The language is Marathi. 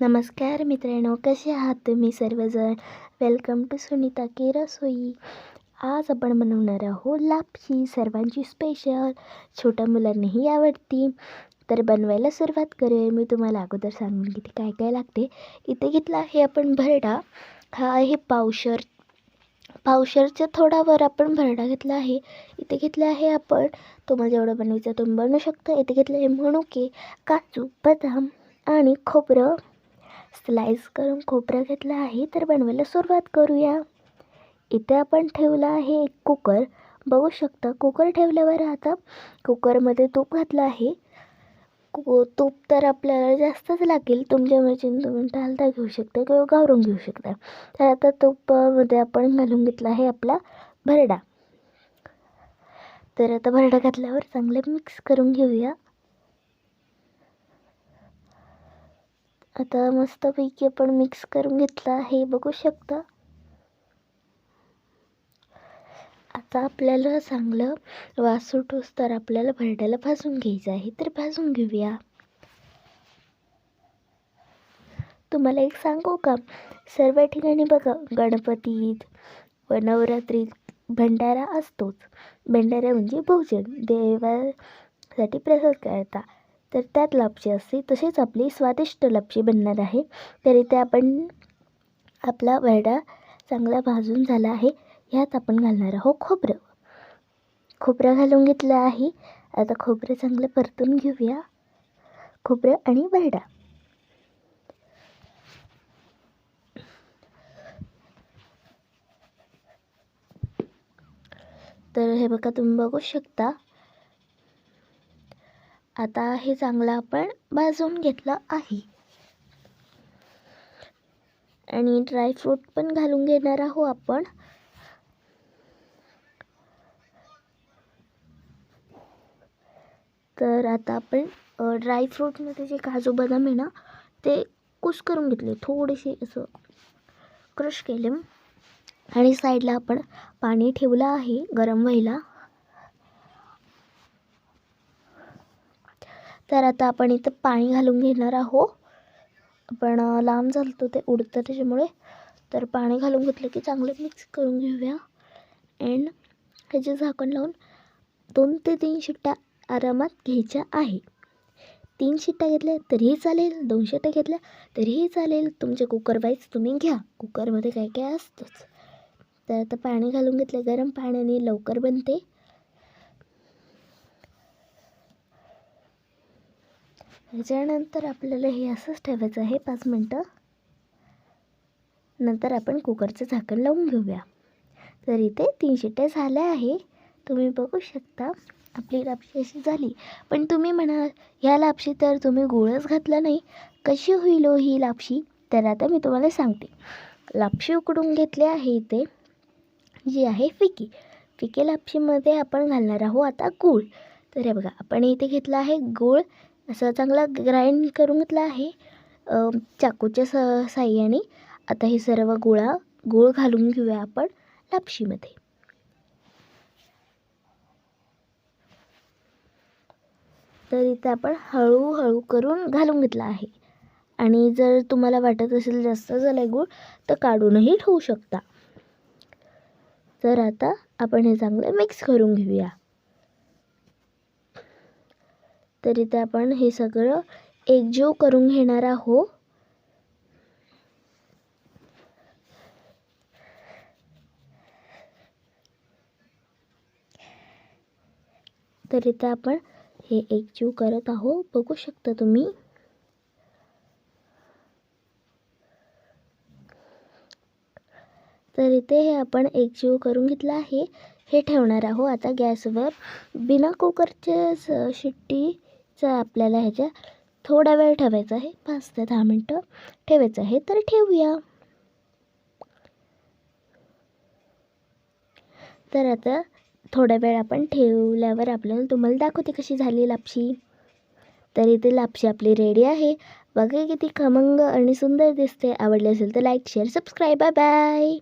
नमस्कार मित्रांनो कसे आहात तुम्ही सर्वजण? वेलकम टू सुनीता के रसोई आज आपण बनवणार आहोत लापशी सर्वांची स्पेशल छोट्या मुलांनाही आवडती. तर बनवायला सुरुवात करूया. मी तुम्हाला अगोदर सांगून किती काय काय लागते. इथे घेतला आहे आपण भरडा. हा आहे पावशर. पावशरच्या थोडा वर आपण भरडा घेतला आहे. इथे घेतला आहे आपण. तुम्हाला जेवढं बनवायचं तुम्ही बनवू शकता. इथे घेतलं आहे मणुके काजू बदाम आणि खोबरं. स्लाइस करून खोबरं घेतलं आहे तर बनवायला सुरुवात करूया. इथे आपण ठेवलं आहे एक कुकर. बघू शकता कुकर ठेवल्यावर आता कुकरमध्ये तूप घातलं आहे. कु तूप तर आपल्याला जास्तच लागेल तुमच्या मर्जीने तुम्ही टालता घेऊ शकता किंवा गावरून घेऊ शकता. तर आता तूपमध्ये आपण घालून घेतला आहे आपला भरडा. तर आता भरडा घातल्यावर चांगलं मिक्स करून घेऊया. आता मस्तपैकी आपण मिक्स करून घेतलं हे बघू शकता. आता आपल्याला चांगलं वास सुटूस तर आपल्याला भरड्याला भाजून घ्यायचं आहे तर भाजून घेऊया. तुम्हाला एक सांगू का? सर्व ठिकाणी बघा गणपतीत व नवरात्रीत भंडारा असतोच. भंडारा म्हणजे भोजन देवासाठी प्रसाद करता. तर त्यात लापशी असते. तसेच आपली स्वादिष्ट लापशी बनणार आहे. तर इथे आपण आपला भरडा चांगला भाजून झाला आहे. ह्यात आपण घालणार आहोत खोबरं. खोबरं घालून घेतलं आहे. आता खोबरं चांगलं परतून घेऊया. खोबरं आणि भरडा तर हे बघा तुम्ही बघू शकता. आता हे चांगलं आपण भाजून घेतलं आहे. आणि ड्रायफ्रूट पण घालून घेणार आहोत आपण. तर आता आपण ड्रायफ्रूटमध्ये जे काजू बदाम आहे ना ते कुस करून घेतले. थोडेसे असं क्रश केले. आणि साईडला आपण पाणी ठेवलं आहे गरम व्हायला. तर आता आपण इथं पाणी घालून घेणार आहोत. आपण लांब झालं ते उडतं त्याच्यामुळे. तर पाणी घालून घेतलं की चांगलं मिक्स करून घेऊया. अँड ह्याचे झाकण लावून दोन ते तीन शिट्ट्या आरामात घ्यायच्या आहे. तीन शिट्ट्या घेतल्या तरीही चालेल दोन शिट्ट्या घेतल्या तरीही चालेल. तुमचे कुकर वाईज तुम्ही घ्या. कुकरमध्ये काय काय असतंच. तर आता पाणी घालून घेतलं गरम पाण्याने लवकर बनते. त्याच्यानंतर आपल्याला हे असंच ठेवायचं आहे पाच मिनटं. नंतर आपण कुकरचं झाकण लावून घेऊया. तर इथे तीन शिट्ट्या झाल्या आहे. तुम्ही बघू शकता आपली लापशी अशी झाली. पण तुम्ही म्हणाल ह्या लापशी तर तुम्ही गोळच घातला नाही. कशी होईल हो ही लापशी? तर आता मी तुम्हाला सांगते. लापशी उकडून घेतली आहे इथे जी आहे फिकी. फिके लापशीमध्ये आपण घालणार आहोत आता गूळ. तर हे बघा आपण इथे घेतला आहे गूळ. असं चांगला ग्राइंड करून घेतला आहे. चाकूच्या स साह्याने. आता हे सर्व गुळा गूळ घालून घेऊया आपण लापशीमध्ये. तर इथं आपण हळूहळू करून घालून घेतला आहे. आणि जर तुम्हाला वाटत असेल जास्त झालं आहे गूळ तर काढूनही ठेवू शकता. तर आता आपण हे चांगलं मिक्स करून घेऊया. तर इथं आपण हे सगळं एकजीव करून घेणार आहोत तर इथं आपण हे एकजीव करत आहो. बघू शकता तुम्ही. तर इथे हे आपण एकजीव करून घेतलं आहे. हे ठेवणार आहोत आता गॅसवर बिना कुकरच्या चा आपल्याला ह्याच्या थोडा वेळ ठेवायचा आहे. पाच ते दहा मिनटं ठेवायचं आहे. तर ठेवूया. तर आता थोडा वेळ आपण ठेवल्यावर आपल्याला तुम्हाला दाखवते कशी झाली लापशी. तर इथे लापशी आपली रेडी आहे. बघा किती खमंग आणि सुंदर दिसते. आवडली असेल तर like share subscribe bye bye